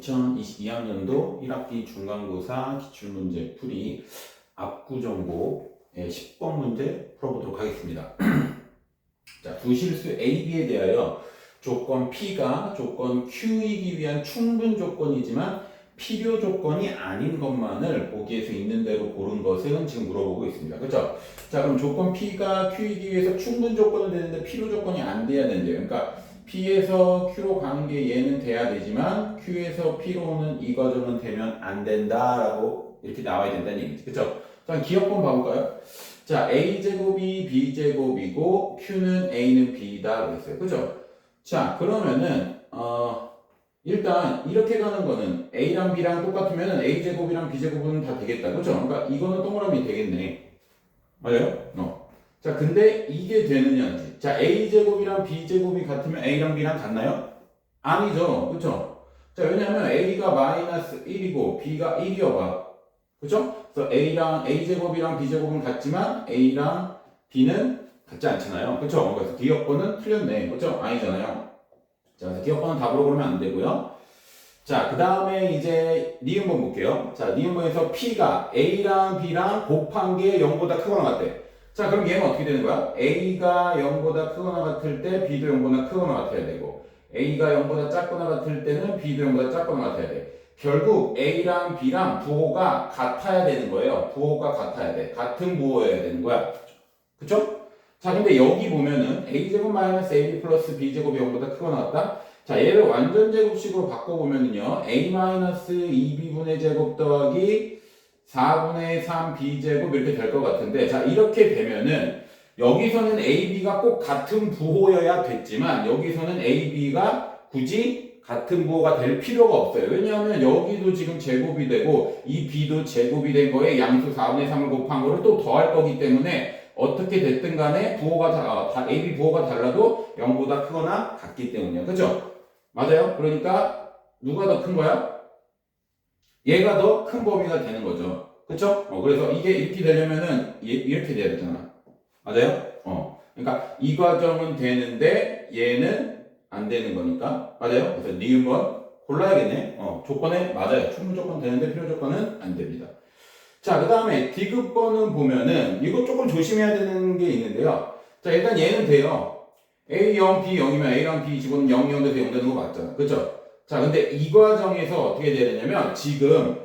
2022학년도 1학기 중간고사 기출문제 풀이 압구정고의 10번 문제 풀어보도록 하겠습니다. 자, 부실수 A, B에 대하여 조건 P가 조건 Q이기 위한 충분 조건이지만 필요 조건이 아닌 것만을 보기에서 있는 대로 고른 것은 지금 물어보고 있습니다. 그렇죠? 자, 그럼 조건 P가 Q이기 위해서 충분 조건은 되는데 필요 조건이 안 돼야 된대요. 그러니까 P에서 Q로 가는 게 얘는 돼야 되지만 Q에서 P로는 이 과정은 되면 안 된다라고 이렇게 나와야 된다는 얘기죠. 그렇죠? 자, 기억번 봐볼까요? 자, A제곱이 B제곱이고 Q는 A는 B다 그랬어요. 그죠? 자, 그러면은 어 일단 이렇게 가는 거는 A랑 B랑 똑같으면 A제곱이랑 B제곱은 다 되겠다. 그죠? 그러니까 이거는 동그라미 되겠네. 맞아요? 어. 자, 근데 이게 되느냐지. 자, A제곱이랑 B제곱이 같으면 A랑 B랑 같나요? 아니죠. 그쵸? 자, 왜냐면 A가 마이너스 1이고 B가 1이어봐. 그죠? 그래서 A랑 A제곱이랑 B제곱은 같지만 A랑 B는 같지 않잖아요. 그쵸? 그래서 기억번은 틀렸네. 그죠? 아니잖아요. 자, 그래서 기억번은 답으로 그러면 안 되고요. 자, 그 다음에 이제 니은번 볼게요. 자, 니은번에서 P가 A랑 B랑 곱한 게 0보다 크거나 같대. 자, 그럼 얘는 어떻게 되는 거야? A가 0보다 크거나 같을 때 B도 0보다 크거나 같아야 되고 A가 0보다 작거나 같을 때는 B도 0보다 작거나 같아야 돼. 결국 A랑 B랑 부호가 같아야 되는 거예요. 부호가 같아야 돼. 같은 부호여야 되는 거야. 그쵸? 자, 근데 여기 보면은 A제곱 마이너스 AB 플러스 B제곱이 0보다 크거나 같다? 자, 얘를 완전 제곱식으로 바꿔보면은요, A 마이너스 2B분의 제곱 더하기 4분의 3B제곱 이렇게 될 것 같은데, 자, 이렇게 되면은 여기서는 AB가 꼭 같은 부호여야 됐지만, 여기서는 AB가 굳이 같은 부호가 될 필요가 없어요. 왜냐하면 여기도 지금 제곱이 되고, 이 B도 제곱이 된 거에 양수 4분의 3을 곱한 거를 또 더할 거기 때문에, 어떻게 됐든 간에 부호가 다, 아, 다 AB 부호가 달라도 0보다 크거나 같기 때문이야. 그죠? 맞아요? 그러니까 누가 더 큰 거야? 얘가 더 큰 범위가 되는 거죠. 그쵸? 어, 그래서 이게 이렇게 되려면은 얘- 이렇게 돼야 되잖아. 맞아요? 어. 그러니까 이 과정은 되는데 얘는 안 되는 거니까. 맞아요? 그래서 니은 번 골라야겠네. 어, 조건에 맞아요. 충분 조건 되는데 필요 조건은 안 됩니다. 자, 그 다음에 디귿번은 보면은 이거 조금 조심해야 되는 게 있는데요. 자, 일단 얘는 돼요. A 0, B 0이면 A랑 B 집어넣으면 0, 0 돼서 0 되는 거 맞잖아. 그쵸? 자, 근데 이 과정에서 어떻게 돼야 되냐면 지금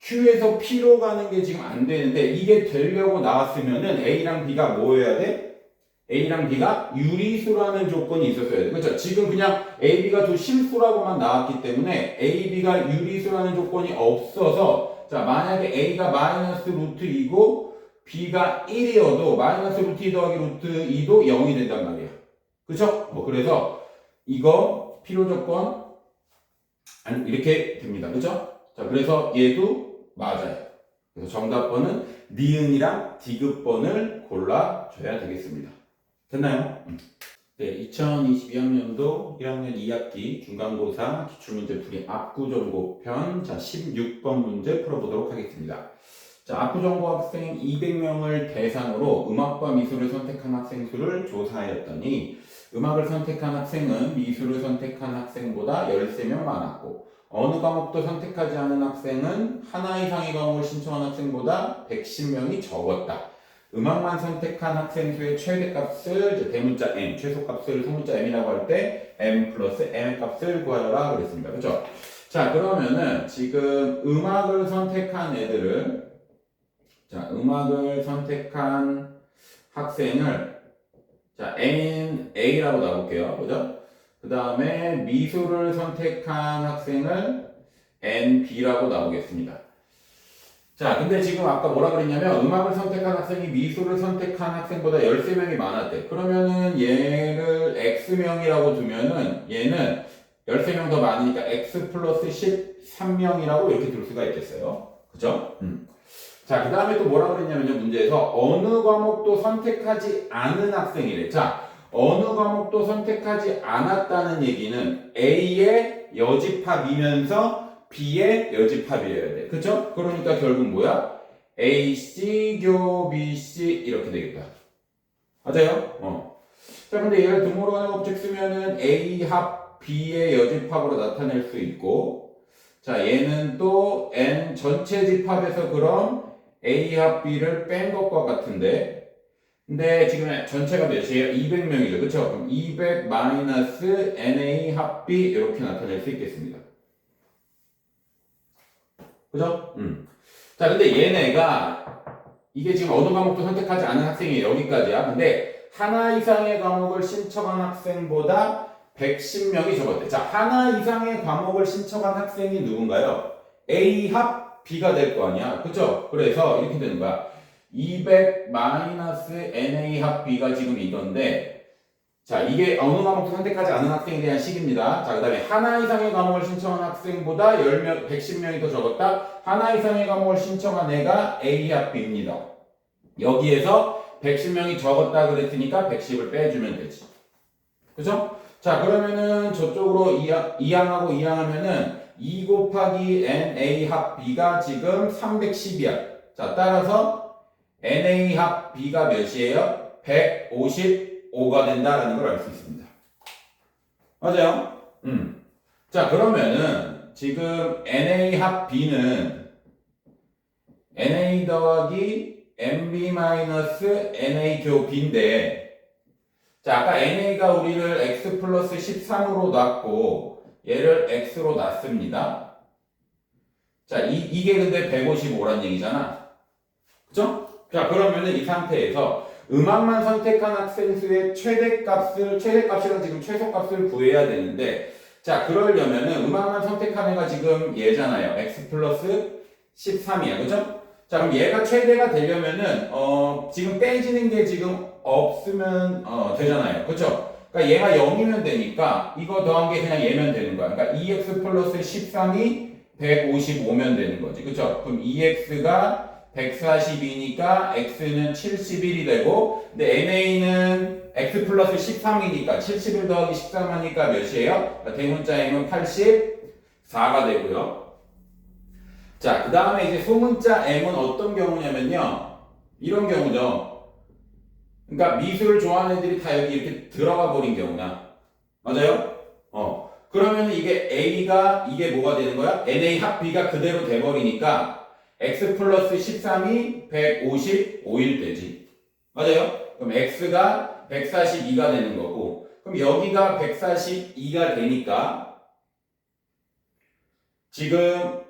Q에서 P로 가는 게 지금 안 되는데 이게 되려고 나왔으면은 A랑 B가 뭐여야 돼? A랑 B가 유리수라는 조건이 있었어야 돼. 그쵸? 지금 그냥 A, B가 두 실수라고만 나왔기 때문에 A, B가 유리수라는 조건이 없어서 자, 만약에 A가 마이너스 루트 2고 B가 1이어도 마이너스 루트 2 더하기 루트 2도 0이 된단 말이야. 그쵸? 뭐 그래서 이거 필요 조건 이렇게 됩니다. 그쵸? 자, 그래서 얘도 맞아요. 그래서 정답번은 니은이랑 디귿번을 골라줘야 되겠습니다. 됐나요? 음. 네, 2022학년도 1학년 2학기 중간고사 기출문제 풀이 압구정고편 자 16번 문제 풀어보도록 하겠습니다. 자, 압구정고 학생 200명을 대상으로 음악과 미술을 선택한 학생 수를 조사하였더니 음악을 선택한 학생은 미술을 선택한 학생보다 13명 많았고 어느 과목도 선택하지 않은 학생은 하나 이상의 과목을 신청한 학생보다 110명이 적었다. 음악만 선택한 학생 수의 최대값을 대문자 m, 최소값을 소문자 m이라고 할 때 m 플러스 m 값을 구하라 그랬습니다. 그렇죠? 자, 그러면은 지금 음악을 선택한 애들을 자, 음악을 선택한 학생을 자, n a라고 나올게요. 그죠? 그 다음에 미술을 선택한 학생을 n b라고 나오겠습니다. 자, 근데 지금 아까 뭐라 그랬냐면 음악을 선택한 학생이 미술을 선택한 학생보다 13명이 많았대. 그러면은 얘를 x명이라고 두면은 얘는 13명 더 많으니까 x 플러스 13명이라고 이렇게 둘 수가 있겠어요. 그죠? 음. 자, 그 다음에 또 뭐라 그랬냐면요, 문제에서 어느 과목도 선택하지 않은 학생이래. 자, 어느 과목도 선택하지 않았다는 얘기는 A의 여집합이면서 B의 여집합이어야 돼. 그쵸? 그러니까 결국 뭐야? AC 교 BC 이렇게 되겠다. 맞아요? 어. 자, 근데 얘를 등호로 가는 법칙 쓰면은 A 합 B의 여집합으로 나타낼 수 있고, 자, 얘는 또 n 전체 집합에서 그럼 a 합 b를 뺀 것과 같은데 근데 지금 전체가 몇이에요? 200명이죠. 그쵸? 그럼 200 마이너스 na 합 b 이렇게 나타낼 수 있겠습니다. 그죠? 음. 자, 근데 얘네가 이게 지금 어느 과목도 선택하지 않은 학생이 여기까지야. 근데 하나 이상의 과목을 신청한 학생보다 110명이 적었대. 자, 하나 이상의 과목을 신청한 학생이 누군가요? A 합 B가 될 거 아니야. 그죠? 그래서 이렇게 되는 거야. 200 마이너스 NA 합 B가 지금 이건데, 자, 이게 어느 과목도 선택하지 않은 학생에 대한 식입니다. 자, 그 다음에 하나 이상의 과목을 신청한 학생보다 10명, 110명이 더 적었다. 하나 이상의 과목을 신청한 애가 A 합 B입니다. 여기에서 110명이 적었다 그랬으니까 110을 빼주면 되지. 그죠? 자, 그러면은 저쪽으로 이항, 이항하고 이항하면은 2 곱하기 NA 합 B가 지금 310이야. 자, 따라서 NA 합 B가 몇이에요? 155가 된다라는 걸 알 수 있습니다. 맞아요? 음. 자, 그러면은 지금 NA 합 B는 NA 더하기 MB 마이너스 NA 교 B인데 자, 아까 NA가 우리를 x 플러스 13으로 놨고 얘를 x로 놨습니다. 자, 이, 이게 근데 155란 얘기잖아. 그죠? 자, 그러면은 이 상태에서 음악만 선택한 학생 수의 최대값을, 최대값이랑 지금 최소값을 구해야 되는데 자, 그러려면은 음악만 선택한 애가 지금 얘잖아요. x 플러스 13이야. 그죠? 자, 그럼 얘가 최대가 되려면은, 어, 지금 빼지는 게 지금 없으면, 어, 되잖아요. 그쵸? 그러니까 얘가 0이면 되니까, 이거 더한 게 그냥 얘면 되는 거야. 그러니까 2x 플러스 13이 155면 되는 거지. 그쵸? 그럼 2x가 142니까 x는 71이 되고, 근데 na는 x 플러스 13이니까 71 더하기 13 하니까 몇이에요? 그러니까 대문자 m은 84가 되고요. 자, 그 다음에 이제 소문자 M은 어떤 경우냐면요. 이런 경우죠. 그러니까 미술을 좋아하는 애들이 다 여기 이렇게 들어가 버린 경우야. 맞아요? 어. 그러면 이게 A가, 이게 뭐가 되는 거야? NA 합 B가 그대로 돼버리니까 X 플러스 13이 155일 되지. 맞아요? 그럼 X가 142가 되는 거고, 그럼 여기가 142가 되니까 지금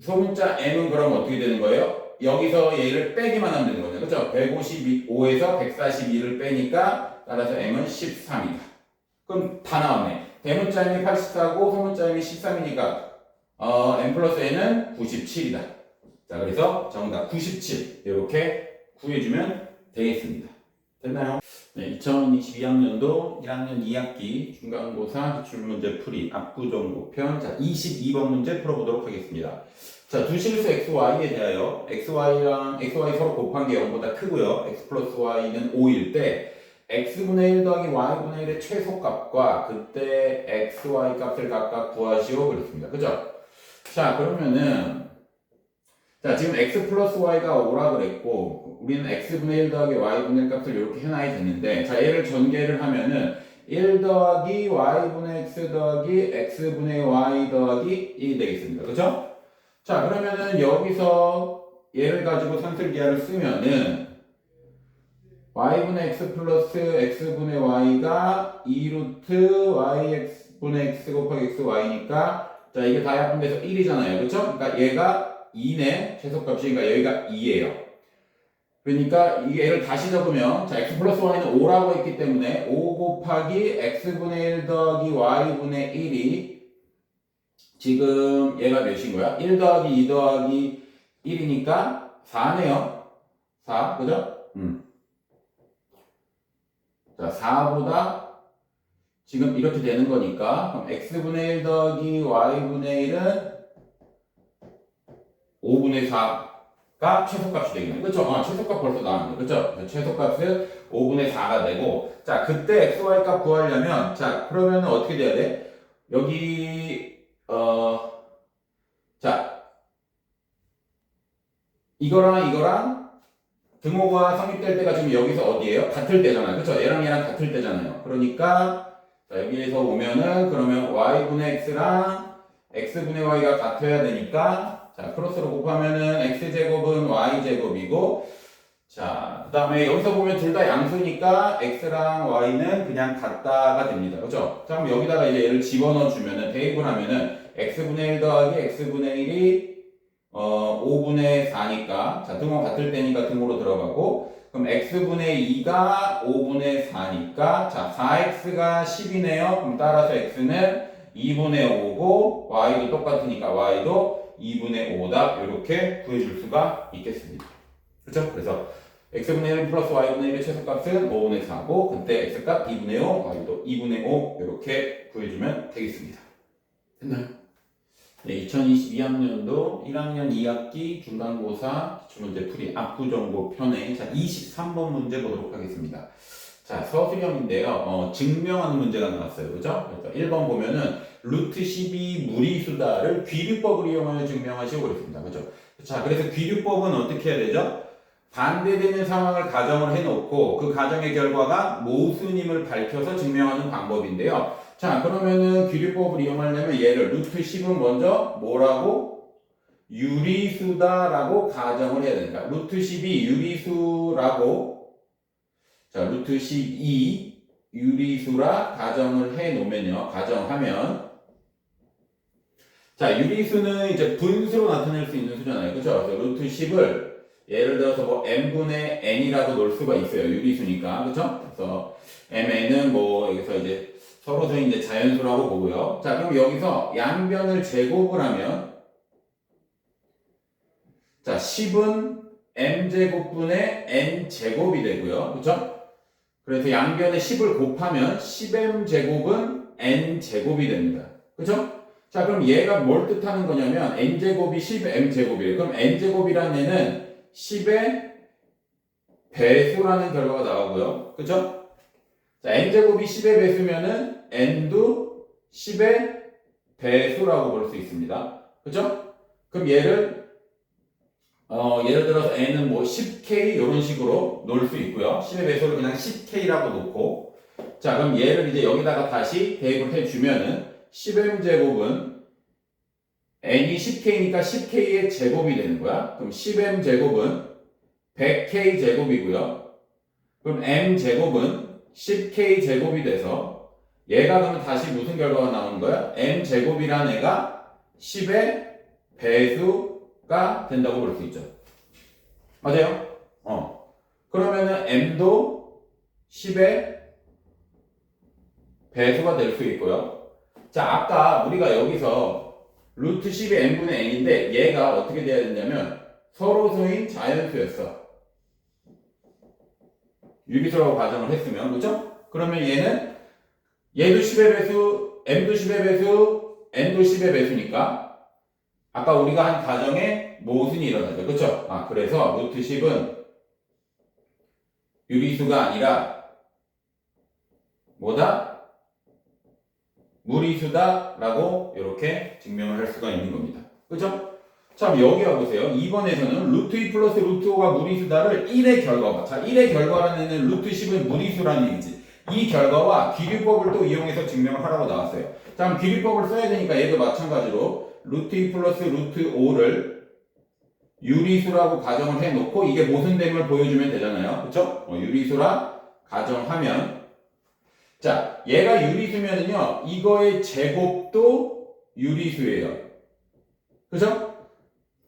소문자 m은 그럼 어떻게 되는 거예요? 여기서 얘를 빼기만 하면 되는 거죠. 그렇죠? 155에서 142를 빼니까 따라서 m은 13이다. 그럼 다 나왔네. 대문자 m이 84고 소문자 m이 13이니까 어, m 플러스 n은 97이다. 자, 그래서 정답 97 이렇게 구해주면 되겠습니다. 됐나요? 네, 2022학년도 1학년 2학기 중간고사 기출문제 풀이 압구정고편 자 22번 문제 풀어보도록 하겠습니다. 자, 두 실수 xy에 대하여 xy랑 xy 서로 곱한 게 0보다 크고요. x 플러스 y는 5일 때 x분의 1 더하기 y분의 1의 최소값과 그때 xy 값을 각각 구하시오 그랬습니다. 그죠? 자, 그러면은 자, 지금 x 플러스 y가 5라 그랬고 우리는 x분의 1 더하기 y분의 1 값을 이렇게 해놔야 되는데 자, 얘를 전개를 하면은 1 더하기 y분의 x 더하기 x분의 y 더하기 1이 되겠습니다. 그죠? 자, 그러면은 여기서 얘를 가지고 산술기하를 쓰면은 y분의 x 플러스 x분의 y가 2루트 yx분의 x 곱하기 xy니까 자, 이게 다 약분돼서 1이잖아요. 그쵸? 그러니까 얘가 2네. 최소값이 그러니까 여기가 2예요. 그러니까 이게 얘를 다시 적으면 자, x 플러스 y는 5라고 했기 때문에 5 곱하기 x분의 1 더하기 y분의 1이 지금 얘가 몇인 거야? 1 더하기 2 더하기 1이니까 4네요. 4, 그죠? 음. 자, 4보다 지금 이렇게 되는 거니까 그럼 x분의 1 더하기 y분의 1은 5분의 4가 최소값이 되겠네. 그쵸? 아, 최소값 벌써 나왔네. 그쵸? 최소값은 5분의 4가 되고 자, 그때 xy 값 구하려면 자, 그러면 어떻게 돼야 돼? 여기 어 자, 이거랑 이거랑 등호가 성립될 때가 지금 여기서 어디예요? 같을 때잖아요. 그쵸? 얘랑 얘랑 같을 때잖아요. 그러니까 자, 여기에서 오면은 그러면 y분의 x랑 x분의 y가 같아야 되니까 자 크로스로 곱하면은 x제곱은 y제곱이고 자 그 다음에 여기서 보면 둘 다 양수니까 x랑 y는 그냥 같다가 됩니다 그죠? 자 그럼 여기다가 이제 얘를 집어넣어 주면은 대입을 하면은 x분의 1 더하기 x분의 1이 어 5분의 4니까. 자 등호 같을 때니까 등호로 들어가고. 그럼 x분의 2가 5분의 4니까. 자 4x가 10이네요. 그럼 따라서 x는 2분의 5고 y도 똑같으니까 y도 2분의 5다. 이렇게 구해줄 수가 있겠습니다. 그렇죠? 그래서 x분의 1 플러스 y분의 1의 최소값은 5분의 4고 그때 x값 2분의 5 y도 2분의 5 이렇게 구해주면 되겠습니다. 됐나요? 네, 2022학년도 1학년 2학기 중간고사 기출문제 풀이 압구정보 편의 자 23번 문제 보도록 하겠습니다. 자 서술형인데요. 어, 증명하는 문제가 나왔어요. 그죠? 그래서 1번 보면은 루트 12 무리수다를 귀류법을 이용하여 증명하시고 그랬습니다. 그죠? 자 그래서 귀류법은 어떻게 해야 되죠? 반대되는 상황을 가정을 해놓고 그 가정의 결과가 모순임을 밝혀서 증명하는 방법인데요. 자, 그러면은 귀류법을 이용하려면 얘를 루트 10은 먼저 뭐라고? 유리수다라고 가정을 해야 되니까 루트 10이 유리수라고 자, 루트 12 유리수라 가정을 해 놓으면요. 가정하면 자, 유리수는 이제 분수로 나타낼 수 있는 수잖아요. 그죠? 그래서 루트 10을 예를 들어서 뭐 m분의 n이라도 놓을 수가 있어요. 유리수니까. 그죠? 그래서 mn은 뭐 여기서 이제 서로서 이제 자연수라고 보고요. 자, 그럼 여기서 양변을 제곱을 하면 자, 10은 m제곱분의 n제곱이 되고요. 그죠? 그래서 양변에 10을 곱하면 10m제곱은 n제곱이 됩니다. 그죠? 자, 그럼 얘가 뭘 뜻하는 거냐면 n제곱이 10m제곱이에요. 그럼 n제곱이라는 애는 10의 배수라는 결과가 나오고요. 그죠? 자, n제곱이 10의 배수면은 n도 10의 배수라고 볼 수 있습니다. 그죠? 그럼 얘를 어, 예를 들어서 n은 뭐 10k 이런 식으로 놓을 수 있고요. 10의 배수를 그냥 10k라고 놓고 자, 그럼 얘를 이제 여기다가 다시 대입을 해주면은 10m 제곱은 n이 10k니까 10k의 제곱이 되는 거야. 그럼 10m 제곱은 100k 제곱이고요. 그럼 m 제곱은 10k 제곱이 돼서 얘가 그러면 다시 무슨 결과가 나오는 거야? m 제곱이란 애가 10의 배수가 된다고 볼 수 있죠. 맞아요? 어. 그러면은 m도 10의 배수가 될 수 있고요. 자, 아까 우리가 여기서 루트 10의 n분의 n인데 얘가 어떻게 돼야 되냐면 서로소인 자연수였어. 유기수라고 가정을 했으면, 그죠? 그러면 얘는 얘도 10의 배수, m도 10의 배수, n도 10의 배수니까 아까 우리가 한 가정에 모순이 일어나죠. 그쵸? 아, 그래서 루트 10은 유리수가 아니라 뭐다? 무리수다라고 이렇게 증명을 할 수가 있는 겁니다. 자, 그럼 여기 와보세요. 2번에서는 루트 2 플러스 루트 5가 무리수다를 1의 결과와, 자, 1의 결과라는 애는 루트 10은 무리수라는 얘기지. 이 결과와 귀류법을 또 이용해서 증명을 하라고 나왔어요. 자, 그럼 귀류법을 써야 되니까 얘도 마찬가지로 루트 2 플러스 루트 5를 유리수라고 가정을 해놓고 이게 모순됨을 보여주면 되잖아요. 그쵸? 어, 유리수라 가정하면 자, 얘가 유리수면은요, 이거의 제곱도 유리수예요. 그죠?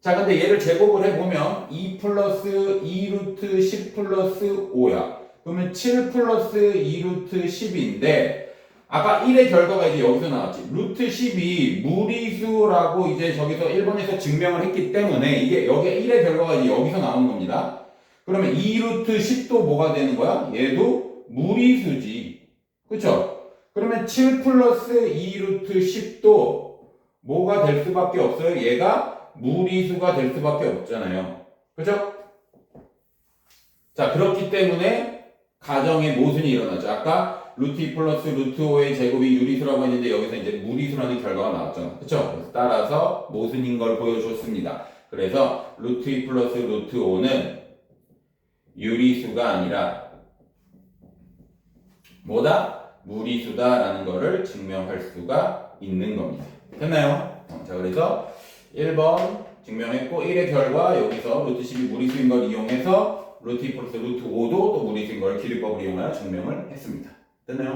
자, 근데 얘를 제곱을 해보면 2 플러스 2 루트 10 플러스 5야. 그러면 7 플러스 2 루트 10인데, 아까 1의 결과가 이제 여기서 나왔지. 루트 10이 무리수라고 이제 저기서 1번에서 증명을 했기 때문에 이게 여기 1의 결과가 이제 여기서 나오는 겁니다. 그러면 2 루트 10도 뭐가 되는 거야? 얘도 무리수지. 그쵸? 그러면 7 플러스 2 루트 10도 뭐가 될 수밖에 없어요? 얘가 무리수가 될 수밖에 없잖아요. 그죠? 자, 그렇기 때문에 가정의 모순이 일어나죠. 아까 루트 2 플러스 루트 5의 제곱이 유리수라고 했는데 여기서 이제 무리수라는 결과가 나왔죠. 그쵸? 따라서 모순인 걸 보여줬습니다. 그래서 루트 2 플러스 루트 5는 유리수가 아니라 뭐다? 무리수다라는 거를 증명할 수가 있는 겁니다. 됐나요? 어. 자, 그래서 1번 증명했고 1의 결과 여기서 루트 10이 무리수인 걸 이용해서 루트 2 플러스 루트 5도 또 무리수인 걸 기립법을 이용하여 증명을 했습니다. 됐나요?